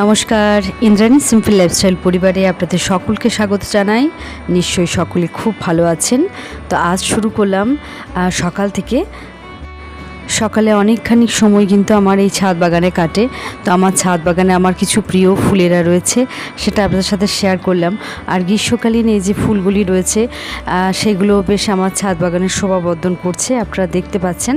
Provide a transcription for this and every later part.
নমস্কার, Indrani simple lifestyle পরিবারে আপনাদের সকলকে স্বাগত জানাই। নিশ্চয়ই সকলে খুব ভালো আছেন। তো আজ শুরু করলাম সকাল থেকে। সকালে অনেকখানি সময় কিন্তু আমার এই ছাদ বাগানে কাটে। তো আমার ছাদ বাগানে আমার কিছু প্রিয় ফুলেরা রয়েছে, সেটা আপনাদের সাথে শেয়ার করলাম। আর গ্রীষ্মকালীন এই যে ফুলগুলি রয়েছে সেগুলো বেশ আমার ছাদ বাগানের শোভাবর্ধন করছে, আপনারা দেখতে পাচ্ছেন।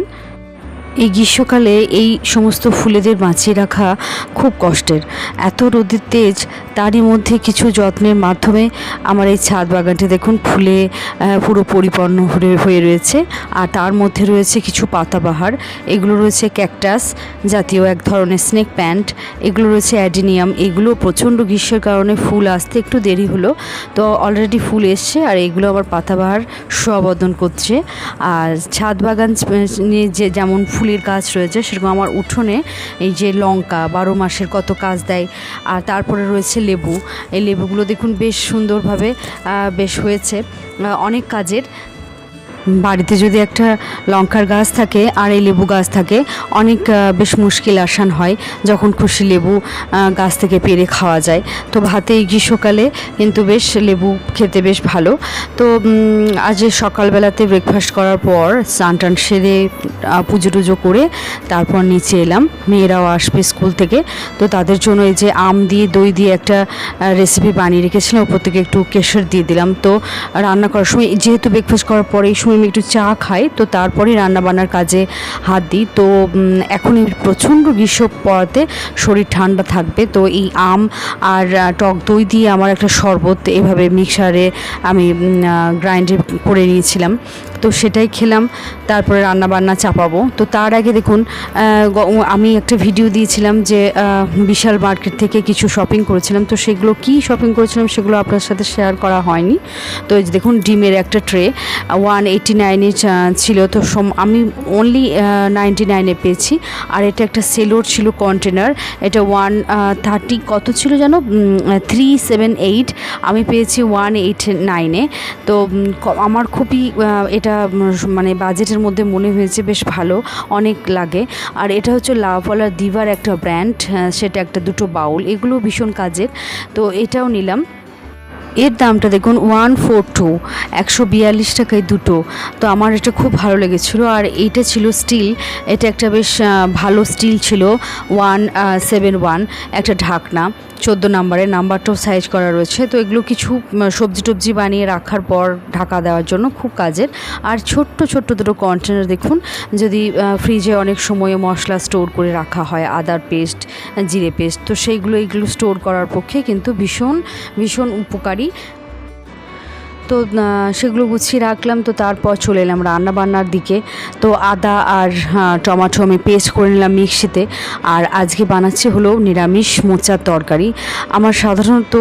এই গ্রীষ্মকালে এই সমস্ত ফুলেদের বাঁচিয়ে রাখা খুব কষ্টের। এত রোদের তেজ তারই মধ্যে কিছু যত্নের মাধ্যমে আমার এই ছাদ বাগানটি দেখুন, ফুলে পুরো পরিপূর্ণ হয়ে- রয়েছে। আর তার মধ্যে রয়েছে কিছু পাতাবাহার, এগুলো রয়েছে ক্যাকটাস জাতীয় এক ধরনের স্নেক প্যান্ট, এগুলো রয়েছে অ্যাডিনিয়াম, এগুলো প্রচণ্ড গ্রীষ্মের কারণে ফুল আসতে একটু দেরি হলো। তো অলরেডি ফুল এসছে আর এগুলো আবার পাতাবাহার শোভাবর্ধন করছে। আর ছাদ বাগান নিয়ে যে যেমন ফুলের গাছ রয়েছে, সেরকম আমার উঠোনে এই যে লঙ্কা বারো মাসের কত কাজ দেয়। আর তারপরে রয়েছে লেবু। এই লেবুগুলো দেখুন বেশ সুন্দরভাবে বেশ হয়েছে অনেক কাজের। বাড়িতে যদি একটা লঙ্কার গাছ থাকে আর এই লেবু গাছ থাকে, অনেক বেশ মুশকিল আসান হয় যখন খুশি লেবু গাছ থেকে পেরে খাওয়া যায়। তো ভাতে এই গ্রীষ্মকালে কিন্তু বেশ লেবু খেতে বেশ ভালো। তো আজ সকালবেলাতে ব্রেকফাস্ট করার পর স্নান টান সেরে পুজো টুজো করে তারপর নিচে এলাম। মেয়েরাও আসবে স্কুল থেকে। তো তাদের জন্য এই যে আম দিয়ে, দই দিয়ে একটা রেসিপি বানিয়ে রেখেছিলাম। ওপর থেকে একটু কেশর দিয়ে দিলাম। তো রান্না করার সময় যেহেতু ব্রেকফাস্ট করার পরে এই সময় আমি একটু চা খাই, তো তারপরে রান্না বান্নার কাজে হাত দিই। তো এখন প্রচণ্ড গ্রীষ্ম পড়াতে শরীর ঠান্ডা থাকবে। তো এই আম আর টক দই দিয়ে আমার একটা শরবত এভাবে মিক্সারে আমি গ্রাইন্ডে করে নিয়েছিলাম। তো সেটাই খেলাম তারপরে রান্না বান্না চাপাবো। তো তার আগে দেখুন আমি একটা ভিডিও দিয়েছিলাম যে বিশাল মার্কেট থেকে কিছু শপিং করেছিলাম। তো সেগুলো কি শপিং করেছিলাম সেগুলো আপনার সাথে শেয়ার করা হয়নি। তো দেখুন ডিমের একটা ট্রে ওয়ান এইটি নাইনে ছিল। তো আমি অনলি নাইনটি নাইনে পেয়েছি। আর এটা একটা সেলোর ছিল কন্টেনার এটা ওয়ান থার্টি কত ছিল যেন থ্রি সেভেন এইট আমি পেয়েছি ওয়ান এইট নাইনে তো আমার খুবই আহ, এটা মানে বাজেটের মধ্যে মনে হয়েছে বেশ ভালো, অনেক লাগে। আর এটা হচ্ছে লাভওয়ালার দিবার একটা ব্র্যান্ড সেটা একটা দুটো বাউল এগুলো ভীষণ কাজের। তো এটাও নিলাম। এর দামটা দেখুন ওয়ান ফোর টু একশো বিয়াল্লিশ টাকায় দুটো। তো আমার এটা খুব ভালো লেগেছিলো আর এইটা ছিল স্টিল এটা একটা বেশ ভালো স্টিল ছিল ওয়ান সেভেন ওয়ান একটা ঢাকনা, চোদ্দ নাম্বারের নাম্বারটাও সাইজ করা রয়েছে। তো এগুলো কিছু সবজি টবজি বানিয়ে রাখার পর ঢাকা দেওয়ার জন্য খুব কাজের। আর ছোট্ট ছোট্ট দুটো কন্টেনার দেখুন, যদি ফ্রিজে অনেক সময় মশলা স্টোর করে রাখা হয়, আদার পেস্ট জিরে পেস্ট তো সেইগুলো, এইগুলো স্টোর করার পক্ষে কিন্তু ভীষণ ভীষণ উপকারী। তো সেগুলো গুছিয়ে রাখলাম, তো তারপর চলে এলাম রান্না বান্নার দিকে। তো আদা আর টমাটো আমি পেস্ট করে নিলাম মিক্সিতে। আর আজকে বানাচ্ছি হলো নিরামিষ মোচার তরকারি। আমার সাধারণত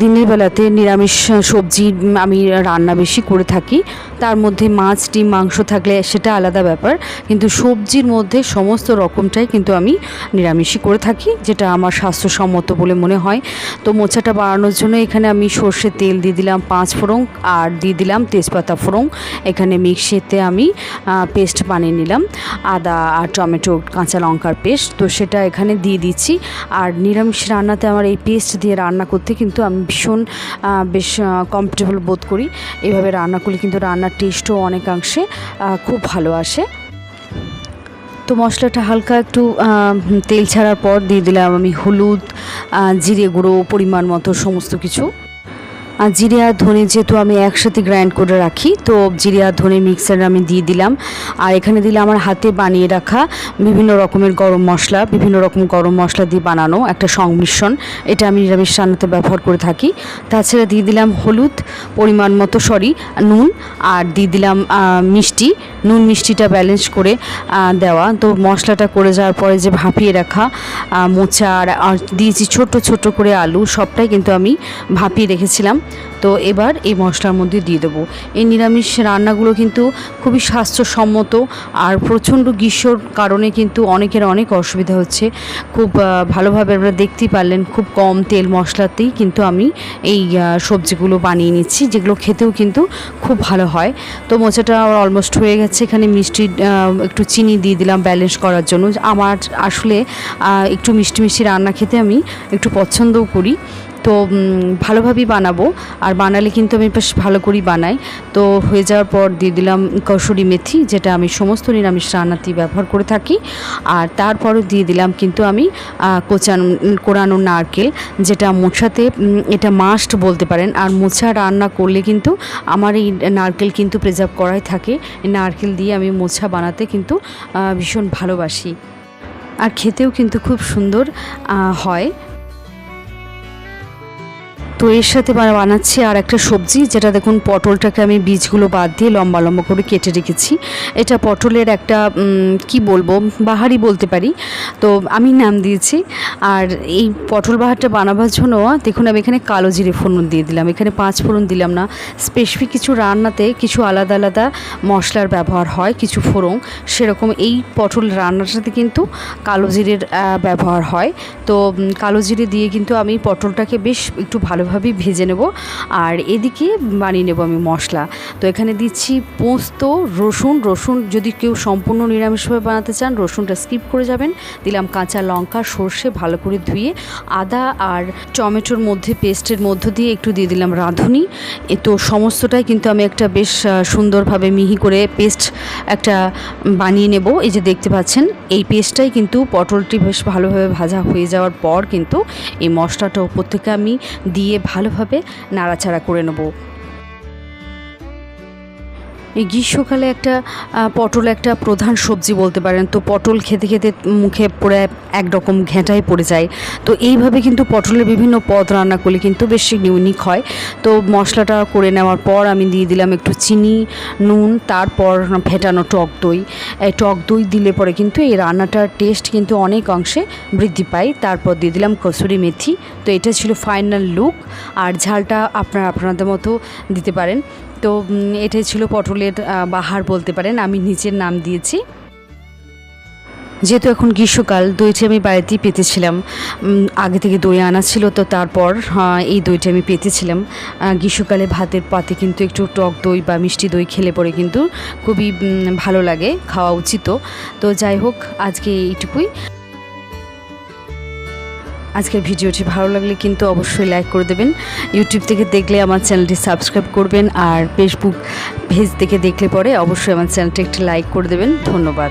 দিনের বেলাতে নিরামিষ সবজি আমি রান্না বেশি করে থাকি। তার মধ্যে মাছ, ডিম, মাংস থাকলে সেটা আলাদা ব্যাপার। কিন্তু সবজির মধ্যে সমস্ত রকমটাই কিন্তু আমি নিরামিষই করে থাকি, যেটা আমার স্বাস্থ্যসম্মত বলে মনে হয়। তো মোচাটা বাড়ানোর জন্য এখানে আমি সর্ষের তেল দিয়ে দিলাম পাঁচ ফোড়ন আর দিয়ে দিলাম তেজপাতা ফোড়ন। এখানে মিক্সিতে আমি পেস্ট বানিয়ে নিলাম, আদা আর টমেটো, কাঁচা লঙ্কার পেস্ট। তো সেটা এখানে দিয়ে দিচ্ছি। আর নিরামিষ রান্নাতে আমার এই পেস্ট দিয়ে রান্না করতে কিন্তু আমি ভীষণ বেশ কমফর্টেবল বোধ করি। এভাবে রান্না করলে কিন্তু রান্নার টেস্টও অনেকাংশে খুব ভালো আসে। তো মশলাটা হালকা একটু তেল ছাড়ার পর দিয়ে দিলাম আমি হলুদ জিরে গুঁড়ো, পরিমাণ মতো সমস্ত কিছু। আর জিরে আর ধনে যেহেতু আমি একসাথে গ্রাইন্ড করে রাখি, তো জিরে আর ধনে মিক্সার আমি দিয়ে দিলাম। আর এখানে দিলে আমার হাতে বানিয়ে রাখা বিভিন্ন রকমের গরম মশলা, বিভিন্ন রকম গরম মশলা দিয়ে বানানো একটা সংমিশ্রণ। এটা আমি নিরামিষ রান্নাতে ব্যবহার করে থাকি। তাছাড়া দিয়ে দিলাম হলুদ পরিমাণ মতো সরি নুন, আর দিয়ে দিলাম মিষ্টি। নুন মিষ্টিটা ব্যালেন্স করে দেওয়া। তো মশলাটা করে যাওয়ার পরে যে ভাপিয়ে রাখা মোচা, আর আর দিয়েছি ছোট ছোট করে আলু, সবটাই কিন্তু আমি ভাপিয়ে রেখেছিলাম। তো এবার এই মশলার মধ্যে দিয়ে দেবো। এই নিরামিষ রান্নাগুলো কিন্তু খুবই স্বাস্থ্যসম্মত আর প্রচণ্ড গ্রীষ্মর কারণে কিন্তু অনেকের অনেক অসুবিধা হচ্ছে। খুব ভালোভাবে আপনারা দেখতেই পারলেন, খুব কম তেল মশলাতেই কিন্তু আমি এই সবজিগুলো বানিয়ে নিচ্ছি, যেগুলো খেতেও কিন্তু খুব ভালো হয়। তো মোচাটা অলমোস্ট হয়ে গেছে, এখানে মিষ্টি একটু চিনি দিয়ে দিলাম ব্যালেন্স করার জন্য। আমার আসলে একটু মিষ্টি মিষ্টি রান্না খেতে আমি একটু পছন্দও করি। তো ভালোভাবেই বানাবো। আর বানালে কিন্তু আমি বেশ ভালো করেই বানাই। তো, হয়ে যাওয়ার পর দিয়ে দিলাম কসুরি মেথি, যেটা আমি সমস্ত নিরামিষ রান্নাতেই ব্যবহার করে থাকি। আর তারপরও দিয়ে দিলাম কিন্তু আমি কোচান, কোরানো নারকেল, যেটা মোছাতে এটা মাস্ট বলতে পারেন। আর মোছা রান্না করলে কিন্তু আমার এই নারকেল কিন্তু প্রিজার্ভ করাই থাকে। নারকেল দিয়ে আমি মোছা বানাতে কিন্তু ভীষণ ভালোবাসি। আর খেতেও কিন্তু খুব সুন্দর হয়। তো এর সাথে বানাচ্ছি আর একটা সবজি, যেটা দেখুন পটলটাকে আমি বীজগুলো বাদ দিয়ে লম্বা লম্বা করে কেটে রেখেছি। এটা পটলের একটা কি বলব, বাহারি বলতে পারি। তো আমি নাম দিয়েছি আর এই পটল বাহারটা বানাবার জন্য দেখুন আমি এখানে কালো জিরে ফোড়ন দিয়ে দিলাম। এখানে পাঁচ ফোড়ন দিলাম না, স্পেসিফিক কিছু রান্নাতে কিছু আলাদা আলাদা মশলার ব্যবহার হয়, কিছু ফোড়ন। সেরকম এই পটল রান্নাটাতে কিন্তু কালো জিরের ব্যবহার হয়। তো কালো জিরে দিয়ে কিন্তু আমি পটলটাকে বেশ একটু ভালোভাবেই ভেজে নেব আর এদিকে বানিয়ে নেব আমি মশলা। তো এখানে দিচ্ছি পোস্ত, রসুন রসুন যদি কেউ সম্পূর্ণ নিরামিষভাবে বানাতে চান, রসুনটা স্কিপ করে যাবেন। দিলাম কাঁচা লঙ্কা, সর্ষে ভালো করে ধুয়ে আদা আর টমেটোর মধ্যে, পেস্টের মধ্য দিয়ে একটু দিয়ে দিলাম রাঁধুনি। এ তো সমস্তটাই কিন্তু আমি একটা বেশ সুন্দরভাবে মিহি করে পেস্ট একটা বানিয়ে নেব। এই যে দেখতে পাচ্ছেন, এই পেস্টটাই কিন্তু পটলটি বেশ ভালোভাবে ভাজা হয়ে যাওয়ার পর কিন্তু এই মশলাটা উপর থেকে আমি দিয়ে ভালোভাবে নাড়াচাড়া করে নেব। এই গ্রীষ্মকালে একটা পটল একটা প্রধান সবজি বলতে পারেন। তো পটল খেতে খেতে মুখে পড়ে একরকম ঘেঁটাই পড়ে যায়। তো এইভাবে কিন্তু পটলের বিভিন্ন পদ রান্না করলে কিন্তু বেশ ইউনিক হয়। তো মশলাটা করে নেওয়ার পর আমি দিয়ে দিলাম একটু চিনি, নুন, তারপর ফেটানো টক দই। এই টক দই দিলে পরে কিন্তু এই রান্নাটার টেস্ট কিন্তু অনেক অংশে বৃদ্ধি পায়। তারপর দিয়ে দিলাম কসুরি মেথি। তো এটা ছিল ফাইনাল লুক। আর ঝালটা আপনারা, আপনাদের মতো দিতে পারেন। তো এটাই ছিল পটলের বাহার বলতে পারেন, আমি নিচের নাম দিয়েছি। যেহেতু এখন গ্রীষ্মকাল, দইটি আমি বাড়িতেই পেতেছিলাম। আগে থেকে দই আনা ছিল, তো তারপর এই দইটি আমি পেতেছিলাম। গ্রীষ্মকালে ভাতের পাতে কিন্তু একটু টক দই বা মিষ্টি দই খেলে পরে কিন্তু খুবই ভালো লাগে, খাওয়া উচিত। তো যাই হোক, আজকে এইটুকুই। আজকের ভিডিওটি ভালো লাগলে কিন্তু অবশ্যই লাইক করে দেবেন। ইউটিউব থেকে দেখলে আমার চ্যানেলটি সাবস্ক্রাইব করবেন আর ফেসবুক পেজ থেকে দেখলে পরে অবশ্যই আমার চ্যানেলটি একটি লাইক করে দেবেন। ধন্যবাদ।